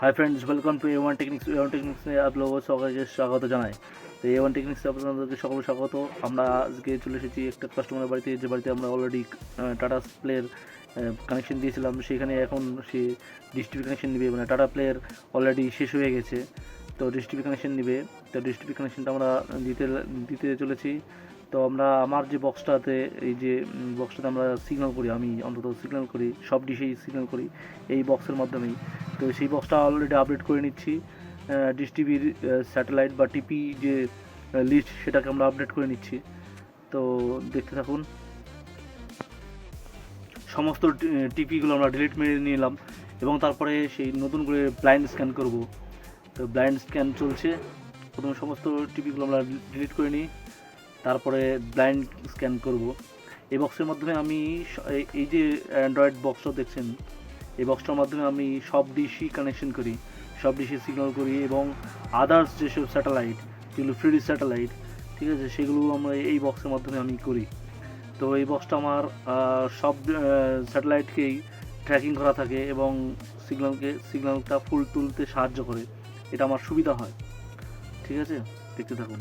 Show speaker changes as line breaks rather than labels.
hi friends welcome to A one Technix A one টেকনিক্সে आप लोगों को সকলকে স্বাগত জানাই তো এ ওয়ান টেকনিক্সে আপনাদেরকে সকল স্বাগত আমরা আজকে চলে এসেছি একটা কাস্টমারের বাড়িতে যে বাড়িতে আমরা অলরেডি টাটা প্লের কানেকশন দিয়েছিলাম সেখানে এখন সে ডিস্ট্রিবিউ কানেকশন নেবে মানে টাটা প্লের অলরেডি শেষ হয়ে গেছে তো ডিস্ট্রিবিউ কানেকশন নেবে তো ডিস্ট্রিবিউ কানেকশনটা আমরা দিতে দিতে চলেছি তো আমরা আমার যে বক্সটাতে এই যে বক্সটাতে আমরা সিগন্যাল করি আমি অন্তত সিগন্যাল করি সব ডিশেই সিগন্যাল করি এই বক্সের মাধ্যমেই তো সেই বক্সটা অলরেডি আপডেট করে নিচ্ছি। ডিশ টিভির স্যাটেলাইট বা টিপি যে লিস্ট সেটাকে আমরা আপডেট করে নিচ্ছি। তো দেখতে থাকুন। সমস্ত টিপিগুলো আমরা ডিলিট মেরে নিলাম এবং তারপরে সেই নতুন করে ব্লাইন্ড স্ক্যান করব। তো ব্লাইন্ড স্ক্যান চলছে। প্রথমে সমস্ত টিপিগুলো আমরা ডিলিট করে নিই। তারপরে ব্লাইন্ড স্ক্যান করব। এই বক্সের মাধ্যমে আমি এই যে অ্যান্ড্রয়েড বক্সটা দেখছেন এই বক্সটার মাধ্যমে আমি সব ডিশই কানেকশন করি, সব ডিশে সিগন্যাল করি এবং আদার্স যেসব স্যাটেলাইট যেগুলো ফ্রিডি স্যাটেলাইট ঠিক আছে, সেগুলো আমরা এই বক্সের মাধ্যমে আমি করি। তো এই বক্সটা আমার সব স্যাটেলাইটকেই ট্র্যাকিং করা থাকে এবং সিগন্যালকে সিগন্যালটা ফুল তুলতে সাহায্য করে। এটা আমার সুবিধা হয়। ঠিক আছে? দেখতে থাকুন।